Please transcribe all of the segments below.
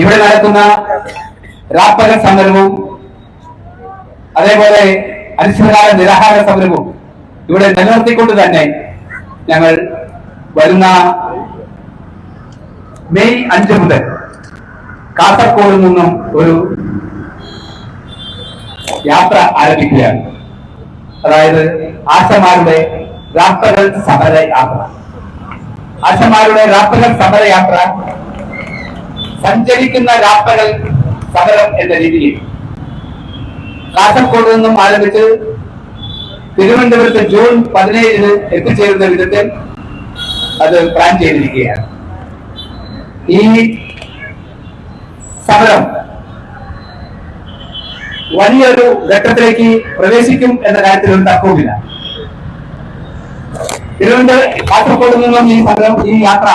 ഇവിടെ നടക്കുന്ന രാപ്പക സമരവും അതേപോലെ അനിശ്ചിതകാല നിരാഹാര സമരവും ഇവിടെ നിലനിർത്തിക്കൊണ്ട് തന്നെ ഞങ്ങൾ വരുന്ന മെയ് അഞ്ച് മുതൽ കാസർഗോഡ് നിന്നും ഒരു യാത്ര ആരംഭിക്കുകയാണ്. അതായത് ആശമാരുടെ രാപ്പകൽ സമര യാത്ര. ആശമാരുടെ രാപ്പകൽ സമരയാത്ര സഞ്ചരിക്കുന്ന രാപ്പകൽ സമരം എന്ന രീതിയിൽ. കാസർഗോഡ് നിന്നും ആരംഭിച്ച് തിരുവനന്തപുരത്ത് ജൂൺ പതിനേഴിന് എത്തിച്ചേരുന്ന വിധത്തിൽ അത് പ്ലാൻ ചെയ്തിരിക്കുകയാണ്. ഈ സമരം വലിയൊരു ഘട്ടത്തിലേക്ക് പ്രവേശിക്കും എന്ന കാര്യത്തിൽ ഒരു തർക്കവുമില്ല. തിരുവനന്തപുരം കാസർഗോഡ് നിന്നും ഈ സമരം ഈ യാത്ര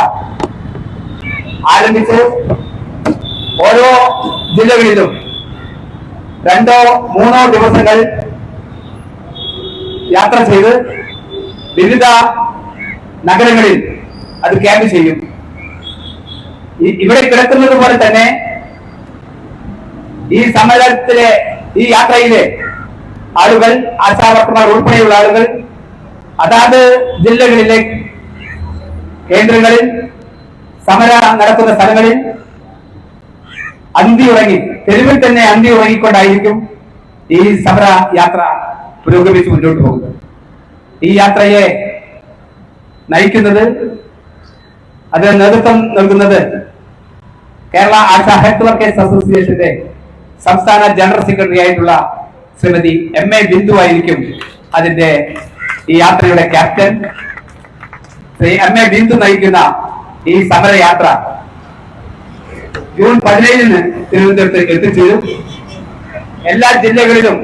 ആരംഭിച്ച് ഓരോ ജില്ലകളിലും രണ്ടോ മൂന്നോ ദിവസങ്ങൾ യാത്ര ചെയ്ത് വിവിധ നഗരങ്ങളിൽ അത് ക്യാമ്പ് ചെയ്യും. ഇവിടെ കിടക്കുന്നത് പോലെ തന്നെ ഈ സമ്മേളനത്തിലെ ഈ യാത്രയിലെ ആളുകൾ ആശാവർക്കന്മാർ ഉൾപ്പെടെയുള്ള ആളുകൾ അതാത് ജില്ലകളിലെ കേന്ദ്രങ്ങളിൽ സമര നടക്കുന്ന സ്ഥലങ്ങളിൽ അന്തി ഉറങ്ങി തെരുവിൽ തന്നെ അന്തി ഉറങ്ങിക്കൊണ്ടായിരിക്കും ഈ സമര യാത്ര പുരോഗമിച്ച് മുന്നോട്ട് പോകുന്നത്. ഈ യാത്രയെ നയിക്കുന്നത് അത് നേതൃത്വം നൽകുന്നത് കേരള ആശാ ഹെൽത്ത് വർക്കേഴ്സ് അസോസിയേഷന്റെ സംസ്ഥാന ജനറൽ സെക്രട്ടറി ആയിട്ടുള്ള ശ്രീമതി എം എ ബിന്ദു ആയിരിക്കും അതിന്റെ ഈ യാത്രയുടെ captain. Shri M A Bindu നയിക്കുന്ന ഈ സമരയാത്ര ജൂൺ പതിനേഴിന് തിരുവനന്തപുരത്ത് എത്തിച്ചേരും. എല്ലാ ജില്ലകളിലും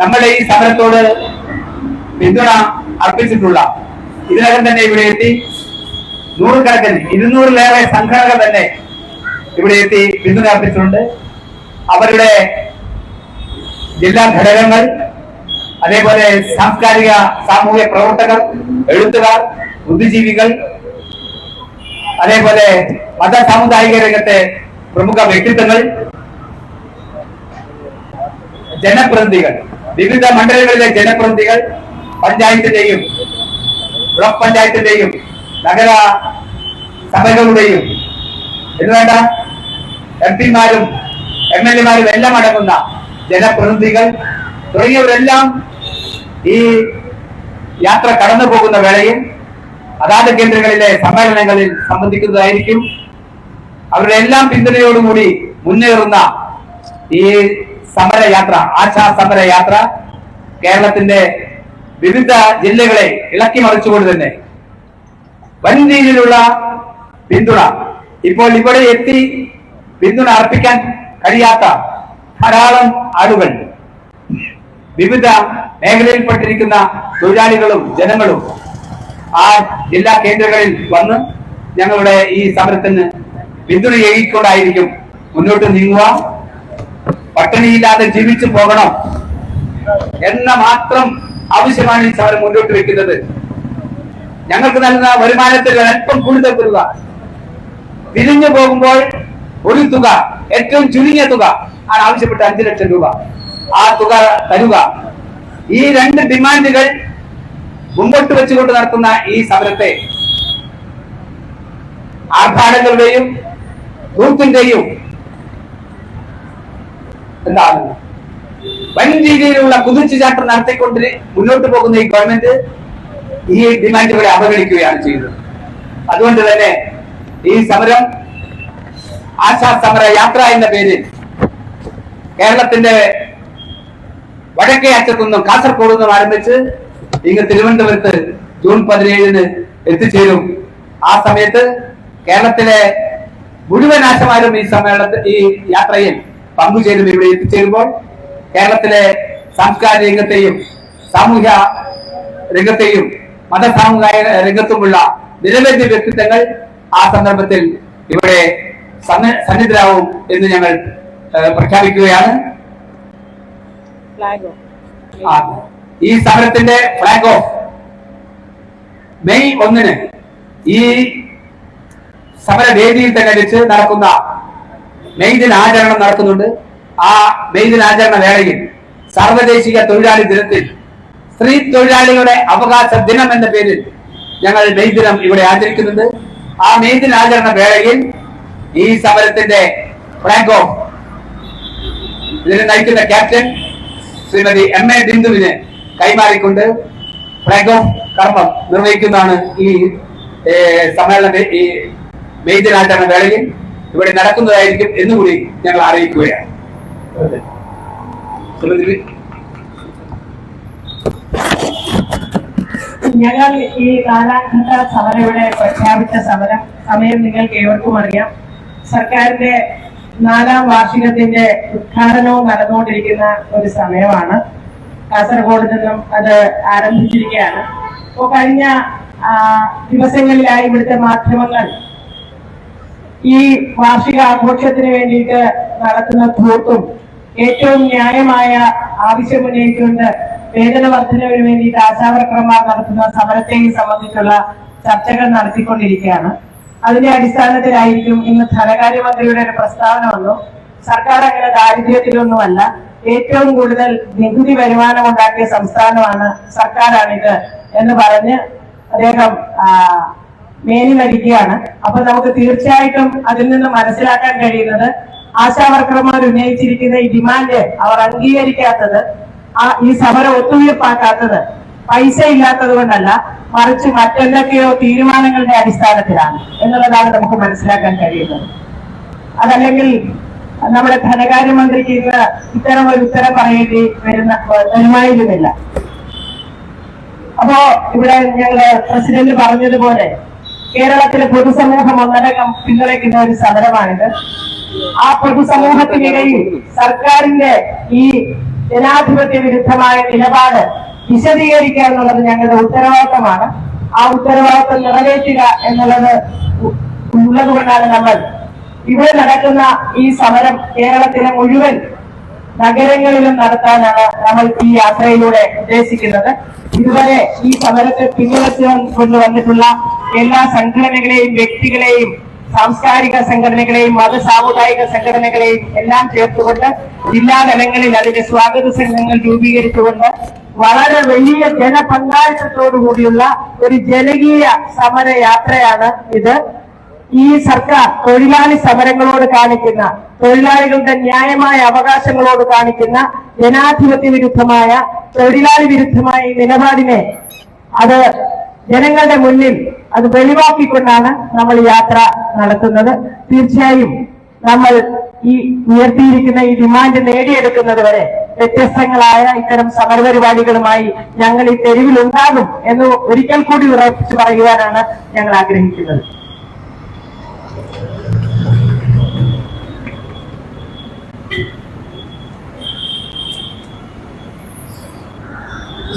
നമ്മുടെ ഈ സമരത്തോട് പിന്തുണ അർപ്പിച്ചിട്ടുള്ള ഇതിനകം തന്നെ ഇവിടെ എത്തി. നൂറുകണക്കിന് ഇരുന്നൂറിലേറെ സംഘടനകൾ തന്നെ ഇവിടെ എത്തി പിന്തുണ അർപ്പിച്ചിട്ടുണ്ട്. അവരുടെ ജില്ലാ ഘടകങ്ങൾ അതേപോലെ സാംസ്കാരിക സാമൂഹ്യ പ്രവർത്തകർ എഴുത്തുകാർ ബുദ്ധിജീവികൾ അതേപോലെ മത സാമുദായിക രംഗത്തെ പ്രമുഖ വ്യക്തിത്വങ്ങൾ ജനപ്രതിനിധികൾ വിവിധ മണ്ഡലങ്ങളിലെ ജനപ്രതിനിധികൾ പഞ്ചായത്തിന്റെയും ബ്ലോക്ക് പഞ്ചായത്തിന്റെയും നഗര സഭകളുടെയും എന്നുവേണ്ട എം പിമാരും എം എൽ എമാരും എല്ലാം അടങ്ങുന്ന ജനപ്രതിനിധികൾ തുടങ്ങിയവരെല്ലാം ഈ യാത്ര കടന്നു പോകുന്ന വേളയിൽ അതാത് കേന്ദ്രങ്ങളിലെ സമ്മേളനങ്ങളിൽ സംബന്ധിക്കുന്നതായിരിക്കും അവരുടെ എല്ലാം പിന്തുണയോടുകൂടി മുന്നേറുന്ന ഈ സമരയാത്ര ആശാ സമരയാത്ര കേരളത്തിന്റെ വിവിധ ജില്ലകളെ ഇളക്കി മറിച്ചുകൊണ്ട് തന്നെ. വൻ രീതിയിലുള്ള പിന്തുണ. ഇപ്പോൾ ഇവിടെ എത്തി പിന്തുണ അർപ്പിക്കാൻ കഴിയാത്ത ധാരാളം ആളുകൾ. വിവിധ മേഖലയിൽപ്പെട്ടിരിക്കുന്ന തൊഴിലാളികളും ജനങ്ങളും ആ ജില്ലാ കേന്ദ്രങ്ങളിൽ വന്ന് ഞങ്ങളുടെ ഈ സമരത്തിന് പിന്തുണ ഏകിക്കൊണ്ടായിരിക്കും മുന്നോട്ട് നീങ്ങുക. പട്ടിണിയില്ലാതെ ജീവിച്ചു പോകണം എന്ന മാത്രം ആവശ്യമാണ് ഈ സമരം മുന്നോട്ട് വെക്കുന്നത്. ഞങ്ങൾക്ക് നൽകുന്ന വരുമാനത്തിൽ അല്പം കൂടുതൽ തരുക തിരിഞ്ഞു പോകുമ്പോൾ ഒരു തുക ഏറ്റവും ചുരുങ്ങിയ തുക ആണ് ആവശ്യപ്പെട്ട അഞ്ചു ലക്ഷം രൂപ. ആ തുക തരുക. ഈ രണ്ട് ഡിമാൻഡുകൾ മുമ്പോട്ട് വെച്ചുകൊണ്ട് നടത്തുന്ന ഈ സമരത്തെ ആർഭാടങ്ങളുടെയും ഗ്രൂപ്പിന്റെയും എന്താണ്? വൻ രീതിയിലുള്ള കുതിച്ചുചാട്ടം നടത്തിക്കൊണ്ട് മുന്നോട്ട് പോകുന്ന ഈ ഗവൺമെന്റ് ഈ ഡിമാൻഡുകളെ അവഗണിക്കുകയാണ് ചെയ്യുന്നത്. അതുകൊണ്ട് തന്നെ ഈ സമരം ആശാ സമര യാത്ര എന്ന പേരിൽ കേരളത്തിന്റെ വടക്കേ അറ്റത്തുനിന്നും കാസർഗോഡ് നിന്നും ആരംഭിച്ച് ഇങ്ങ് തിരുവനന്തപുരത്ത് ജൂൺ പതിനേഴിന് എത്തിച്ചേരും. ആ സമയത്ത് കേരളത്തിലെ മുഴുവൻ ആശമാരും ഈ സമ്മേളനത്തിൽ ഈ യാത്രയിൽ പങ്കുചേരും ഇവിടെ എത്തിച്ചേരുമ്പോൾ കേരളത്തിലെ സാംസ്കാരിക രംഗത്തെയും സാമൂഹ്യ രംഗത്തെയും മത സാമുദായിക രംഗത്തുമുള്ള നിരവധി വ്യക്തിത്വങ്ങൾ ആ സന്ദർഭത്തിൽ ഇവിടെ സന്ന- സന്നിധരാവും എന്ന് ഞങ്ങൾ പ്രഖ്യാപിക്കുകയാണ്. ഫ്ലാഗോ ആ, ഈ സമരത്തിന്റെ ഫ്ലാഗ് ഓഫ് മെയ് ഒന്നിന് ഈ സമരവേദിയിൽ തന്നെ വെച്ച് നടക്കുന്ന മെയ് ദിനാചരണം നടക്കുന്നുണ്ട്. ആ മെയ് ദിനാചരണ വേളയിൽ സാർവദേശിക തൊഴിലാളി ദിനത്തിൽ സ്ത്രീ തൊഴിലാളികളുടെ അവകാശ ദിനം എന്ന പേരിൽ ഞങ്ങൾ മെയ് ദിനം ഇവിടെ ആചരിക്കുന്നുണ്ട്. ആ മെയ് ദിനാചരണ വേളയിൽ ഈ സമരത്തിന്റെ ഫ്ലാഗ് ഓഫ് ഇതിനെ നയിക്കുന്ന ക്യാപ്റ്റൻ ശ്രീമതി എം എ ബിന്ദുവിന് കൈമാറിക്കൊണ്ട് ഫ്ലാഗ് ഓഫ് കർമ്മം നിർവഹിക്കുന്നതാണ് ഈ സമ്മേളന ഈ മെയ് വേളയിൽ ഇവിടെ നടക്കുന്നതായിരിക്കും എന്നുകൂടി ഞങ്ങൾ അറിയിക്കുകയാണ്. ഞങ്ങൾ ഈ കാലാഘട്ട ഘട്ട സമരം ഇവിടെ പ്രഖ്യാപിച്ച സമരം സമയം നിങ്ങൾക്ക് ഏവർക്കും അറിയാം. സർക്കാരിന്റെ നാലാം വാർഷികത്തിന്റെ ഉദ്ഘാടനവും നടന്നുകൊണ്ടിരിക്കുന്ന ഒരു സമയമാണ്. കാസർഗോഡ് നിന്നും അത് ആരംഭിച്ചിരിക്കുകയാണ്. അപ്പോ കഴിഞ്ഞ ദിവസങ്ങളിലായി ഇവിടുത്തെ മാധ്യമങ്ങൾ ഈ വാർഷിക ആഘോഷത്തിന് വേണ്ടിയിട്ട് നടത്തുന്ന ധൂർത്തും ഏറ്റവും ന്യായമായ ആവശ്യമുന്നയിച്ചുകൊണ്ട് വേതന വർധനവിന് വേണ്ടിയിട്ട് ആശാവർക്കർമാർ നടത്തുന്ന സമരത്തെയും സംബന്ധിച്ചുള്ള ചർച്ചകൾ നടത്തിക്കൊണ്ടിരിക്കുകയാണ്. അതിന്റെ അടിസ്ഥാനത്തിലായിരിക്കും ഇന്ന് ധനകാര്യമന്ത്രിയുടെ ഒരു പ്രസ്താവന വന്നു. സർക്കാർ അങ്ങനെ ദാരിദ്ര്യത്തിലൊന്നുമല്ല. ഏറ്റവും കൂടുതൽ നികുതി വരുമാനം ഉണ്ടാക്കിയ സംസ്ഥാനമാണ് സർക്കാരാണിത് എന്ന് പറഞ്ഞ് അദ്ദേഹം മേനി വരികയാണ് അപ്പൊ നമുക്ക് തീർച്ചയായിട്ടും അതിൽ നിന്ന് മനസ്സിലാക്കാൻ കഴിയുന്നത് ആശാവർക്കർമാർ ഉന്നയിച്ചിരിക്കുന്ന ഈ ഡിമാൻഡ് അവർ അംഗീകരിക്കാത്തത് ആ ഈ സമരം ഒത്തുതീർപ്പാക്കാത്തത് പൈസ ഇല്ലാത്തത് കൊണ്ടല്ല മറിച്ച് മറ്റെന്തൊക്കെയോ തീരുമാനങ്ങളുടെ അടിസ്ഥാനത്തിലാണ് എന്നുള്ളതാണ് നമുക്ക് മനസ്സിലാക്കാൻ കഴിയുന്നത്. അതല്ലെങ്കിൽ നമ്മുടെ ധനകാര്യമന്ത്രിക്ക് ഇന്ന് ഇത്തരം ഒരു ഉത്തരം പറയേണ്ടി വരുന്ന വരുമായിരുന്നില്ല. അപ്പോ ഇവിടെ ഞങ്ങൾ പ്രസിഡന്റ് പറഞ്ഞതുപോലെ കേരളത്തിലെ പൊതുസമൂഹം ഒന്നടങ്കം പിന്തുണയ്ക്കുന്ന ഒരു സമരമാണിത്. ആ പൊതുസമൂഹത്തിനിടയിൽ സർക്കാരിന്റെ ഈ ജനാധിപത്യ വിരുദ്ധമായ നിലപാട് വിശദീകരിക്കുക എന്നുള്ളത് ഞങ്ങളുടെ ഉത്തരവാദിത്തമാണ്. ആ ഉത്തരവാദിത്തം നിറവേറ്റുക എന്നുള്ളത് ഉള്ളതുകൊണ്ടാണ് കൊണ്ടാണ് നമ്മൾ ഇവിടെ നടക്കുന്ന ഈ സമരം കേരളത്തിലെ മുഴുവൻ നഗരങ്ങളിലും നടത്താനാണ് നമ്മൾ ഈ യാത്രയിലൂടെ ഉദ്ദേശിക്കുന്നത്. ഇതുവരെ ഈ സമരത്തെ പിന്തുണച്ചു കൊണ്ടുവന്നിട്ടുള്ള എല്ലാ സംഘടനകളെയും വ്യക്തികളെയും സാംസ്കാരിക സംഘടനകളെയും മത സാമുദായിക സംഘടനകളെയും എല്ലാം ചേർത്തുകൊണ്ട് ജില്ലാ തലങ്ങളിൽ അതിന്റെ സ്വാഗത സംഘങ്ങൾ രൂപീകരിച്ചുകൊണ്ട് വളരെ വലിയ ജനപങ്കാളിത്തത്തോടു കൂടിയുള്ള ഒരു ജനകീയ സമരയാത്രയാണ് ഇത്. ഈ സർക്കാർ തൊഴിലാളി സമരങ്ങളോട് കാണിക്കുന്ന തൊഴിലാളികളുടെ ന്യായമായ അവകാശങ്ങളോട് കാണിക്കുന്ന ജനാധിപത്യ വിരുദ്ധമായ തൊഴിലാളി വിരുദ്ധമായ ഈ നിലപാടിനെ അത് ജനങ്ങളുടെ മുന്നിൽ അത് വെളിവാക്കിക്കൊണ്ടാണ് നമ്മൾ യാത്ര നടത്തുന്നത്. തീർച്ചയായും നമ്മൾ ഈ ഉയർത്തിയിരിക്കുന്ന ഈ ഡിമാൻഡ് നേടിയെടുക്കുന്നത് വരെ വ്യത്യസ്തങ്ങളായ ഇത്തരം സമരപരിപാടികളുമായി ഞങ്ങൾ ഈ തെരുവിലുണ്ടാകും എന്ന് ഒരിക്കൽ കൂടി ഉറപ്പിച്ചു പറയുവാനാണ് ഞങ്ങൾ ആഗ്രഹിക്കുന്നത്.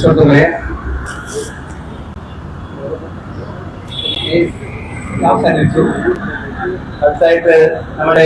സുഹൃത്തുക്കളെ ഈ അവസാനിച്ചു അടുത്തായിട്ട് നമ്മുടെ